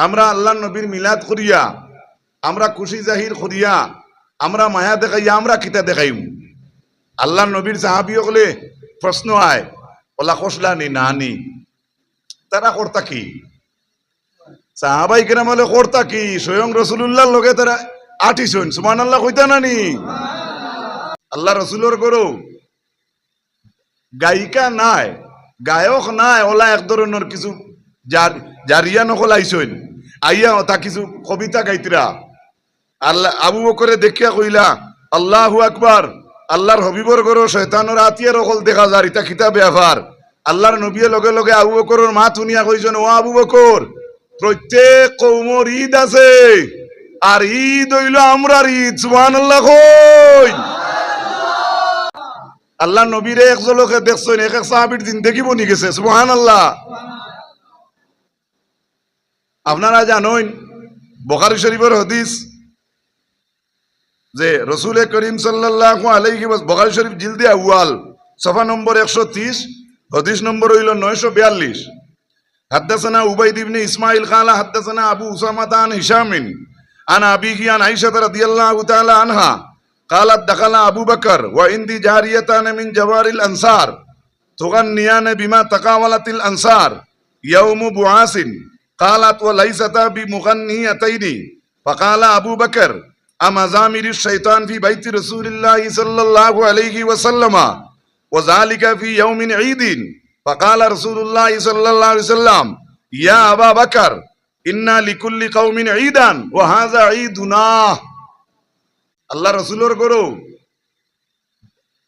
আমরা আল্লাহ নবীর মিলাদ করিয়া, আমরা খুশি জাহির করিয়া, আমরা মায়া দেখাইয়া, আমরা কিতা দেখাইম? আল্লাহ নবীর সাহাবি হলে প্রশ্ন আয় ওলা খসলা নি না নি তারা কর্তা কি? সাহাবাই কেরাম হলে কর্তা কি? স্বয়ং রসুল্লাহর লগে তারা আটিছন সুমান আল্লাহ কইতা না নি? আল্লাহ রসুলোর করো গায়িকা নাই, গায়ক নাই ওলা এক ধরনের কিছু জার- জারিয়া নকল আইসইন। আইয়া তা কিছু কবিতা গাইতরা। আল্লাহ আবু বকরে দেখিয়া কইলা, আল্লাহু আকবার, আল্লাহর হবিবর করো শয়তানোর আতিয়ার অকল দেখা যার, ইতা খিতা ব্যাপার আল্লাহর নবীয়ে লগে লগে আবু বকরের মা তুনিয়া কইছেন, ও আবু বকর, প্রত্যেক কৌমর ঈদ আছে, আর ঈদ হইল আমরার ঈদ, সুবহানাল্লাহ কই! আল্লাহ নবীরে এক জলকে দেখছেন, এক এক সাহাবির দিন দেখিব নি গেছে সুবহান আল্লাহ আপনারা জানেন বখারি শরীফের হদিস যে রসুল করিম সাল্লাল্লাহু আলাইহি ওয়াস বখারি শরীফ জিলদে আউয়াল সফা নম্বর একশো তিরিশ হদিস নম্বর হইল নয়শো বিয়াল্লিশ حدثنا عبيد بن اسماعيل قال حدثنا ابو اسامه عن هشام عن ابيه عن عائشه رضي الله تعالى عنها قالت دخل ابو بكر وعندي جاريتان من جوار الانصار تغنيان بما تقاولت الانصار يوم بعاث قالت وليستا بمغنيتين فقال ابو بكر اما زامر الشيطان في بيت رسول الله صلى الله عليه وسلم وذلك في يوم عيد فقال رسول الله صلى الله عليه وسلم يا أبا بكر إنا لكل قوم عيدا وهذا عيدنا আল্লাহ রসুলোর করো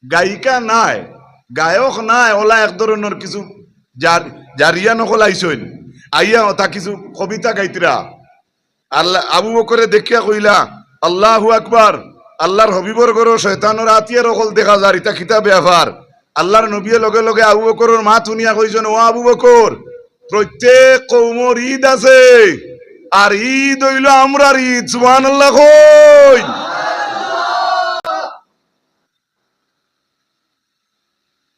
গায়িকা নাই গায়ক নাই ওলা এক ধরনের কিছু জার- জারিয়া নকল আইসইন আইয়া তা কিছু কবিতা গাইতরা। আল্লাহ আবু বকরে দেখিয়া কইলা, আল্লাহু আকবার, আল্লাহর হবিবর করো শয়তানোর আতিয়ার অকল দেখা যার, ইতা খিতা ব্যাপার আল্লাহর নবীয়ে লগে লগে আবু বকরের মা তুনিয়া কইছেন ও আবু বকর, প্রত্যেক কৌমর ঈদ আছে, আর ঈদ হইল আমরার ঈদ, সুবহানাল্লাহ কই।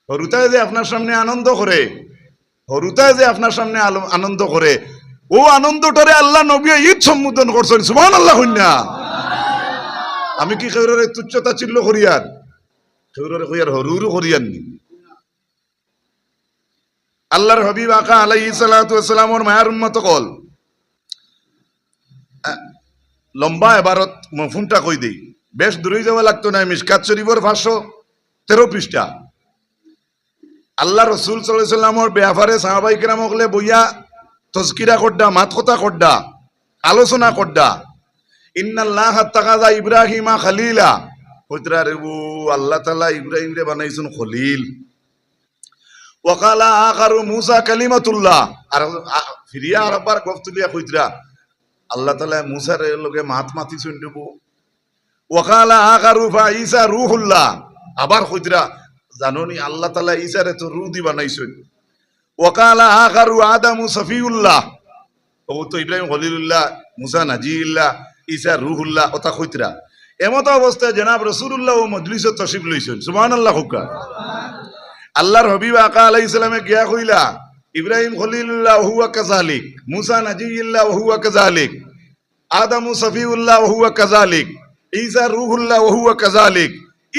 হরুতায় যে আপনার সামনে আনন্দ করে হরুতায় যে আপনার সামনে আনন্দ করে, ও আনন্দটারে আল্লাহ নবী ঈদ সম্বোধন করছেন সুবহান আল্লাহ হইনা আমি কি কেউরে তুচ্ছতা চিল্ল করিয়ার? কেউরে কইয়ার হরুরু করিয়ার নি। আল্লাহর হবিব আকা আলাইহি সালাতু ওয়াসালামর মায়ার উম্মত কল। লম্বা এবারত মফুনটা কই দেই? বেশ দূরে যাওয়া লাগতো না মিসকাত শরীফর ভাষ্য তেরো পৃষ্ঠা। আল্লাহ রসুল সাল্লামের ব্যাপারে সাহাবাই কেরাম হলে বইয়া তস্কিরা মাত কথা করডা, আলোচনা করডা। ইন্নাল্লাহ তাকাজা ইব্রাহিমা খালিলা। কইতরা রে ও আল্লাহ তাআলা ইব্রাহিম রে বানাইছেন খলিল। ওয়াকালা আকারু মুসা কালিমাতুল্লাহ। আর ফিরিয়া আর একবার গফতুলিয়া কইতরা আল্লাহ তাআলা মুসার লগে মাত মাতিছেন দেব ওয়াকালা আকারু ফা ঈসা রূহুল্লাহ। আবার কইতরা জাননি, আল্লাহ তাআলা ঈসারে তো রূহ দি বানাইছেন। ওয়াকালা আকারু আদামু সফিউল্লাহ। ও তো ইব্রাহিম খলিলুল্লাহ, মুসা নাজিউল্লাহ ঈসা রুহুল্লাহ ওটা কইতরা এমত অবস্থায় জনাব রসুল্লাহ ও মজলিস তশিফ লইছেন। সুবহানাল্লাহ হুকা আল্লাহর হবিব আকা আলাইহিস সালামে গিয়া কইলা, ইব্রাহিম খলিলুল্লাহ হুয়া কাযালিক, মুসা নাজিউল্লাহ হুয়া কাযালিক, আদামু সফিউল্লাহ হুয়া কাযালিক ঈসা রুহুল্লাহ হুয়া কাযালিক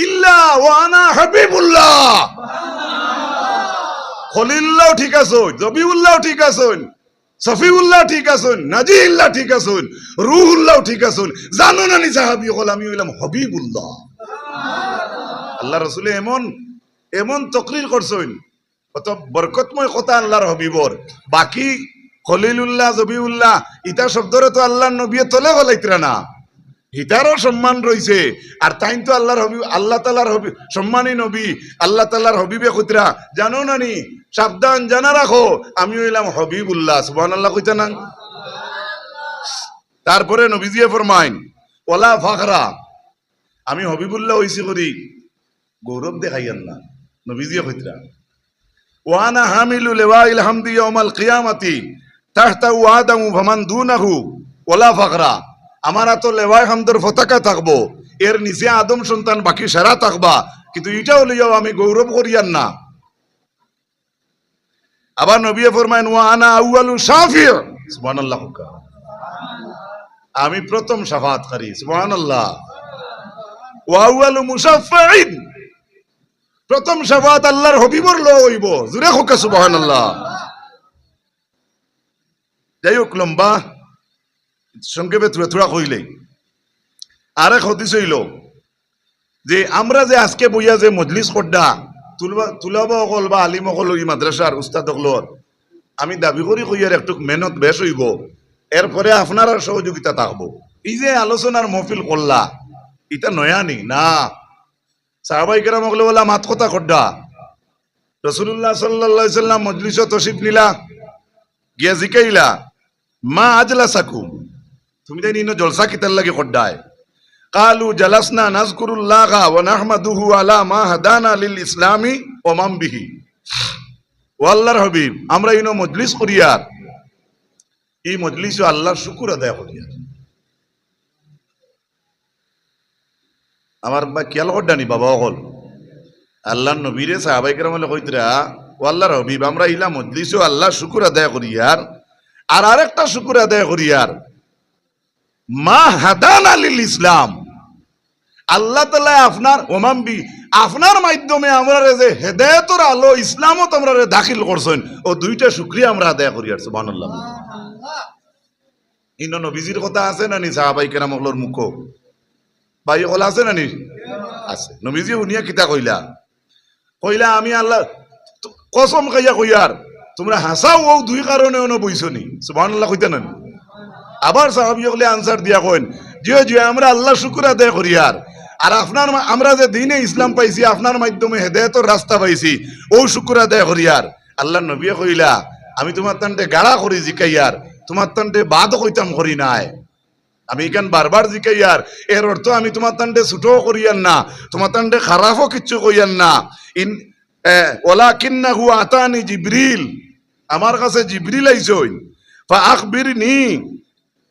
ইল্লা ওয়া আনা হাবিবুল্লাহ। খলিল্লাহ ঠিক আছেন জবিউল্লাহ ঠিক আছেন, সফিউল্লাহ ঠিক আছেন, নাজিউল্লাহ ঠিক আছেন, রুহুল্লাহ ঠিক আছেন। জানো না নি সাহাবি হল? আমি হইলাম হবিবুল্লাহ। আল্লাহ রসুলে এমন এমন তকরির করছেন, কত বরকতময় কথা আল্লাহর হবিবর। বাকি খলিলুল্লাহ জবিউল্লাহ ইটা শব্দরে তো আল্লাহর নবী তলে গলাইতরা না। হিতারও সম্মান রইছে। আর তাই তো আল্লাহর হবি আল্লাহ তালার হবি সম্মানী নবী, আল্লাহ তালার হবিবে খুতরা। জানো না নি সাবধান জানা রাখো। আমি হইলাম হবিবুল্লাহ সুবহান আল্লাহ কইতা না? তারপরে নবীজিয়ে ফরমাইন ওলা ফাখরা। আমি হবিবুল্লাহ হইছি করি। গৌরব দেখাইয়ান না, নবীজিয়ে কইতরা ওয়ানা হামিলু লেওয়াইল হামদি ইয়াউমাল কিয়ামাতি, তাহতাউ আদামু ফামান দুনাহু। ওলা ফাকরা আমার তো লেওয়াই হামদের পতাকা থাকব। এর নিচে আদম সন্তান, বাকি সেরা থাকবা। কিন্তু এটাও লইয়াও আমি গৌরব করিয়ান না। আবার নবী ফরমাইন ওয়া আনা আউয়ালু সুবহানাল্লাহ আমি প্রথম সাফাতকারী সুবহানাল্লাহ। ওয়া আউয়ালু মুশাফফিন। প্রথম সাফাত আল্লাহর হবিবর লো হইব। জুরে হোকা সুবহানাল্লাহ। যাই হোক, লম্বা। সংক্ষেপে থুড়া থুড়া কইলেই আরেক হদিস হইল যে আমরা যে আজকে বইয়া যে মজলিস করডা তুলবা তুলাব অকল বা আলিম অকল ওই মাদ্রাসার উস্তাদ অকলর আমি দাবি করি কইয়ার একটু মেহনত বেশ হইব এরপরে আপনার আর সহযোগিতা থাকব এই যে আলোচনার মহফিল করলা এটা নয়ানি না সাহাবাই কেরাম অকলে বলা মাত কথা করডা রসুল্লাহ সাল্লাহ সাল্লাম মজলিস তসিফ নিলা গিয়া জিকাইলা মা আজলা সাকুম তুমি তাই নিন জলসা কিতার লাগে কড্ডায় কালু জালাসনা নাজকুরুল্লাহ ওয়া নাহমাদুহু আলা মা হাদানা লিল ইসলামি ও মামবিহি। ও আল্লাহর হাবিব, আমরা ইনো মজলিস করিয়ার এই মজলিসে আল্লাহর শুকুর আদায় করিয়ার আমার বা কেয়াল কড্ডানি বাবা অকল। আল্লাহর নবীরে সাহাবাইকার মলে কইতরা, ও আল্লাহর হবিব, আমরা ইলা মজলিসও আল্লাহ শুকুর আদায় করিয়ার আর। আরেকটা শুকুর আদায় করিয়ার মা হাদান আলিল ইসলাম। আল্লাহ তালা আপনার ওমাম্বি, আপনার মাধ্যমে আমরা যে হেদায়তর আলো ইসলামত আমরা দাখিল করছেন। ও দুইটা শুক্রিয়া আমরা আদায় করি আর, সুবহানাল্লাহ। ইন নবীজির কথা আছে না নি, সাহাবাই কেরাম হলোর মুখ? ভাই হল আছে না আছে। নবীজি উনিয়া কিতা কইলা? কইলা, আমি আল্লাহ কসম খাইয়া কইয়ার, তোমরা হাসাও ও দুই কারণে অন বইছো নি? সুবহানাল্লাহ কইতা না নি? আবার সাহাবি হলে আনসার দিয়া কইন, জিও জিও, আমরা আল্লাহ শুকুর আদায় করি আর। আর আপনার আমরা যে দিনে ইসলাম পাইছি, আপনার মাধ্যমে হেদায়তর রাস্তা পাইছি, ও শুকুর আদায় করি আর। আল্লাহ নবী কইলা, আমি তোমার তান্তে গাড়া করি জিকাইয়ার তোমার তান্তে বাদ কইতাম করি নাই। আমি এখান বারবার জিকাইয়ার এর অর্থ আমি তোমার তান্ডে ছুটো করিয়ান না, তোমার তান্ডে খারাপও কিচ্ছু কইয়ান না। ইন ওলা কিন্না হু আতানি জিব্রিল, আমার কাছে জিব্রিল আইসইন, ফা আখবিরনি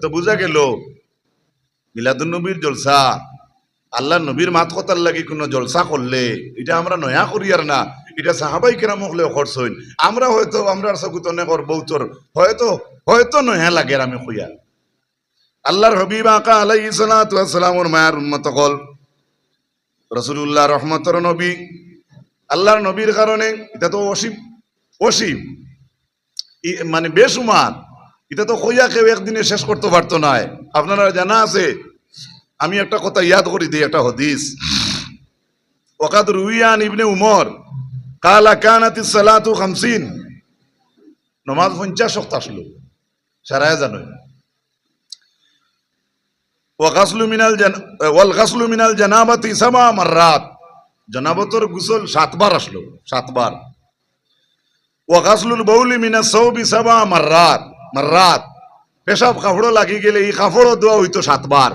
তো বুঝা গেল। মিলাদুন নবীর জলসা। আল্লাহ নবীর মাত কথার লাগি কোনো জলসা করলে, এটা আমরা নয়া করি আর না। এটা সাহাবাই কেরাম হলেও খরচইন আমরা হয়তো, আমরা সগুতনে করব তোর হয়তো হয়তো নয়া লাগে আমি কইয়া আল্লাহর হবিব আকা আলাই সালাতামর মায়ার উন্মত কল। রসুল্লাহ রহমতর নবী। আল্লাহর নবীর কারণে, এটা তো অসীম। অসীম। মানে বেসুমার এটা তো কইয়া কেউ একদিনে শেষ করতে পারতো না। আপনারা জানা আছে, আমি একটা কথা ইয়াদ করি দিই, একটা হদিস। ওকাদ রুইয়ান ইবনে উমর, কালা কানাতি সালাতু খামসিন। নমাজ পঞ্চাশ শক্ত আসলো, সারায় জানো সাতবার আসলো, সাতবার। বাউলি মিনা মাররাত পেশাব কাপড় লাগি গেলে এই কাপড় দোয়া হইতো সাতবার।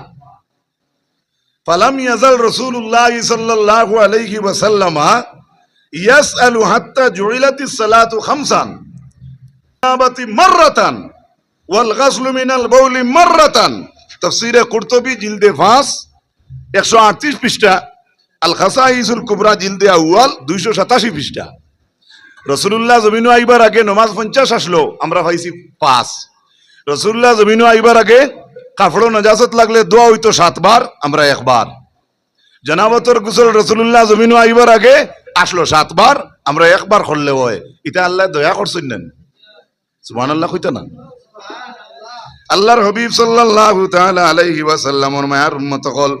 ফালাম ইয়াজাল রাসূলুল্লাহ সাল্লাল্লাহু আলাইহি ওয়াসাল্লামা ইয়াসআলু হাত্তা জুইলাতিস সালাতু খামসান। জানাবাতি মাররাতান ওয়াল গাসলু মিনাল বাউলি মাররাতান। তাফসীরে কুরতুবী জিলদে 5 138 পৃষ্ঠা, আল খাসাইসুল কুবরা জিলদে আউয়াল 287 পৃষ্ঠা। রসুল্লাহ জমিনু আইবার আগে নমাজ পঞ্চাশ আসলো, আমরা পাইছি পাঁচ। রসুল্লাহ জমিনু আইবার আগে কাপড় নজাসত লাগলে দোয়া হইতো সাতবার, আমরা একবার। জানাবতর গুসল রসুল্লাহ জমিনু আইবার আগে আসলো সাতবার, আমরা একবার করলে হয়। এটা আল্লাহ দয়া করছেন নেন। সুবহান আল্লাহ কইতে না? আল্লাহর হবিব সাল্লাল্লাহু তাআলা আলাইহি ওয়াসাল্লামর মায়ার উম্মত কল।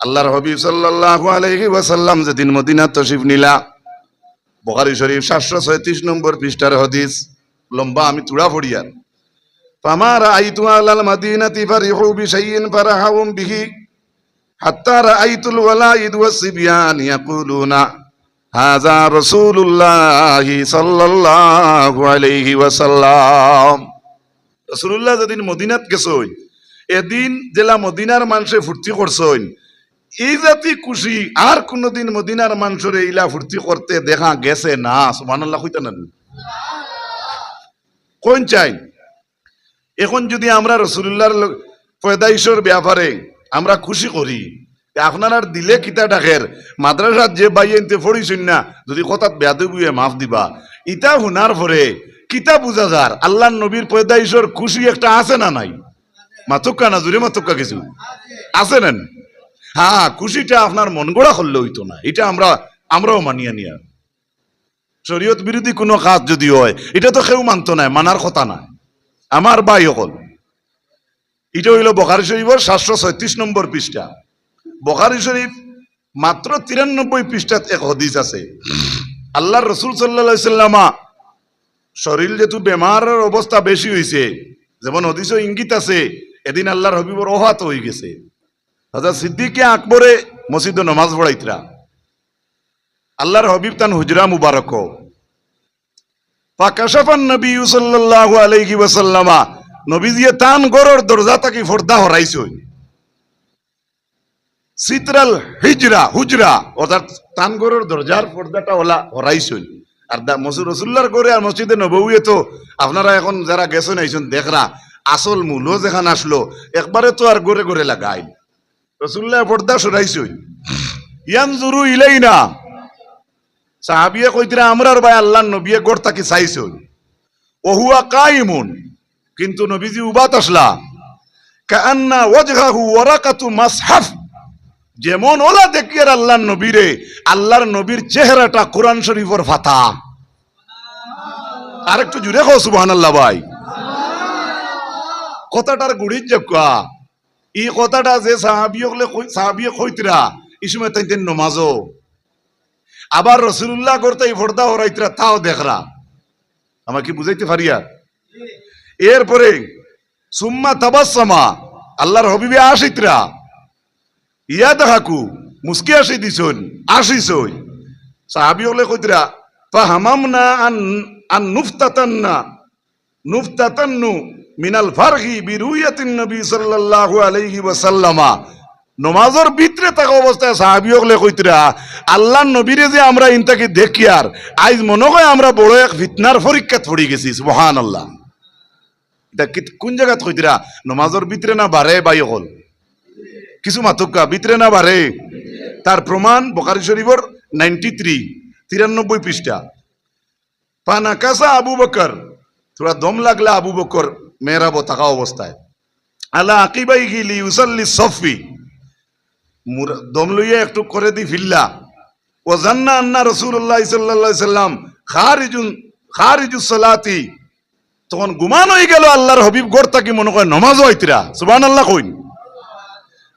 আল্লাহর হবিব সাল্লাল্লাহু আলাইহি ওয়াসাল্লাম যেদিন মদিনা তশরিফ নিলা বখারি শরীফ সাতশো ছয়ত্রিশ নম্বর পৃষ্ঠার হদিস লম্বা আমি তুড়া ফড়িয়ার فما رأيت أهل المدينة فرحوا بشيء فرحهم به حتى رأيت الولائد والصبيان يقولون هذا رسول الله صلى الله عليه وسلم রসুল্লাহ যেদিন মদিনাত গেছইন এদিন জেলা মদিনার মানুষে ফুর্তি করছইন এই জাতি খুশি আর কোনদিন মদিনার মানুষের ইলা ফুর্তি করতে দেখা গেছে না, সুবহানাল্লাহ, কইতা না? কোন চাই? এখন যদি আমরা রসুল্লাহর পয়দাইশর ব্যাপারে আমরা খুশি করি আপনার দিলে কিতা ডাকের? মাদ্রাসাত যে বাই এনতে পড়িছেন না, যদি কথাত বেয়াদে বুয়ে মাফ দিবা। ইটা হুনার পরে কিতা বুঝা যার আল্লাহ নবীর পয়দাইশর খুশি একটা আছে না নাই? মাতুক্কা না জুড়ে মাতুক্কা কিছু? আছে নেন হ্যাঁ খুশিটা আপনার মন গড়া করলে হইতো না। এটা আমরা, আমরাও মানিয়ে নিয়া। শরীয়ত বিরোধী কোনো কাজ যদি হয়, এটা তো কেউ মানতো না, মানার কথা না। আমার ভাই হল এটা হইল বখারি শরীফের সাতশো ছয়ত্রিশ নম্বর পৃষ্ঠা। বখারি শরীফ মাত্র তিরানব্বই পৃষ্ঠাত এক হদিস আছে। আল্লাহ রসুল সাল্লা সাল্লামা শরীর যেহেতু বেমারের অবস্থা বেশি হয়েছে যেমন হদিস ইঙ্গিত আছে, এদিন আল্লাহর হবিবর অহাত হয়ে গেছে। হাজার সিদ্দিকে আকবরে মসজিদে নমাজ পড়াইতরা। আল্লাহর হবিব তান হুজরা মুবারক। ফাকাশাফান নবী সাল্লাল্লাহু আলাইহি ওয়াসাল্লামা নবীজিয়ে তান গরর দরজা তাকি ফর্দা হরাইছই সিতরাল হিজরা, হুজরা, অর্থাৎ তান গরর দরজার পর্দাটা ওলা হরাইছই আর মসুর রসুল্লার করে আর মসজিদে নবউয়ে তো আপনারা এখন যারা গেছেন, আইছেন, দেখরা, আসল মূলও যেখান আসলো, একবারে তো আর গড়ে গড়ে লাগাই রসুল্লাহ পর্দা সরাইছই ইয়ান জুরু ইলেই না সাহাবিয়ে কইতরা আমরার ভাই আল্লাহ নবিয়ে গড় তাকে চাইছই ওহুয়া কাইমুন। কিন্তু নবীজি উবাত আসলা। কান্না ওয়াজহাহু ওয়ারাকাতু মাসহাফ। যেমন ওলা দেখিয়ার আল্লাহর নবীরে, আল্লাহর নবীর চেহারাটা কোরআন শরীফের ফাতা। আর একটু জুড়ে কো সুবহানাল্লাহ ভাই। কথাটার গুড়ির জক্কা ই কথাটা যে সাহাবিয়কলে সাহাবিয়ে কইতরা এই সময় তাইতে নমাজও। আবার রসুল্লাহ করতে এই ফর্দা হরাইতরা, তাও দেখরা। আমার কি বুঝাইতে পারিয়া এরপরে, সুম্মা তাবাসমা আল্লাহর হবিবে আসিতরা। ইয়া দেখাকু, মুস্কি আসি দিছন, আসিছই। সাহাবি হলে কইতরা ফাহামাম না আন আন নুফতাতান্না, নুফতাতান্নু মিনাল ফারহি বিরুয়াতিন নবী সাল্লাল্লাহু আলাইহি ওয়াসাল্লামা। নমাজের ভিতরে থাকা অবস্থায় সাহাবি হলে কইতরা আল্লাহ নবীরে যে আমরা ইনতাকে দেখি আর আজ মনে হয় আমরা বড় এক ফিতনার পরীক্ষাত পড়ি গেছি সুবহান আল্লাহ এটা কি- কোন জায়গাত কইতরা নমাজের ভিতরে না বারে বাই হল? কিছু মাতক্কা, ভিতরে না বারে? তার প্রমাণ বকারি শরীফর নাইনটি থ্রি তিরানব্বই পৃষ্ঠা। পানাকাসা আবু বকর থোড়া দম লাগলা আবু বকর মেয়েরাবো থাকা অবস্থায়। আলা আকিবাই গিলি উসাল্লি সফি দম লইয়া একটু করে দি ফিল্লা ও জান্না আন্না রসুল্লাহ সাল্লাহ সাল্লাম খারিজুন খারিজুস সালাতি। তখন গুমান হয়ে গেল আল্লাহর হবিব গড় তাকে মনে করে? নমাজ হইতিরা। সুবান আল্লাহ কইন।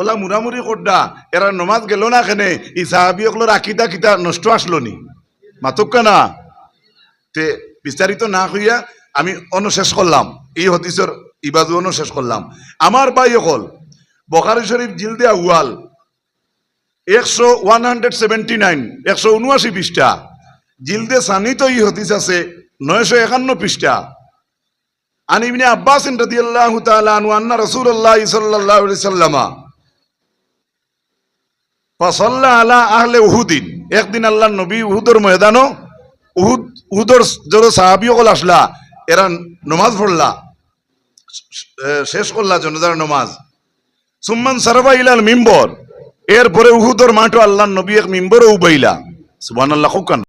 ওলা মুরামুরি করডা এরা নমাজ গেল না কেনে? ই সাহাবি ওগুলোর আকিদা কিতা নষ্ট আসলো নি? মাতুক্কা না তে বিস্তারিত না হইয়া আমি অনুশেষ করলাম এই হতিসর ইবাজু অনুশেষ করলাম আমার ভাই অকল বখারি শরীফ জিলদে আউয়াল একশো ওয়ান হান্ড্রেড সেভেন্টি নাইন, একশো উনআশি পৃষ্ঠা। জিলদে সানিত ই হতিস আছে নয়শো একান্ন পৃষ্ঠা। আন ইবনে আব্বাস রাদিয়াল্লাহু তাআলা আনহু আন্না রাসূলুল্লাহ সাল্লাল্লাহু আলাইহি সাল্লামা পাসাল্লা আলা আহলে উহুদিন। একদিন আল্লাহ নবী উহুদর ময়দানো উহুদ, উহুদর জোর সাহাবিও আসলা, এরা নমাজ পড়লা শেষ করলা জনতার নমাজ। সুম্মান সারবা ইলাল মিম্বর, এরপরে উহুদর মাঠও আল্লাহ নবী এক মিম্বরও উবাইলা। সুবান আল্লাহ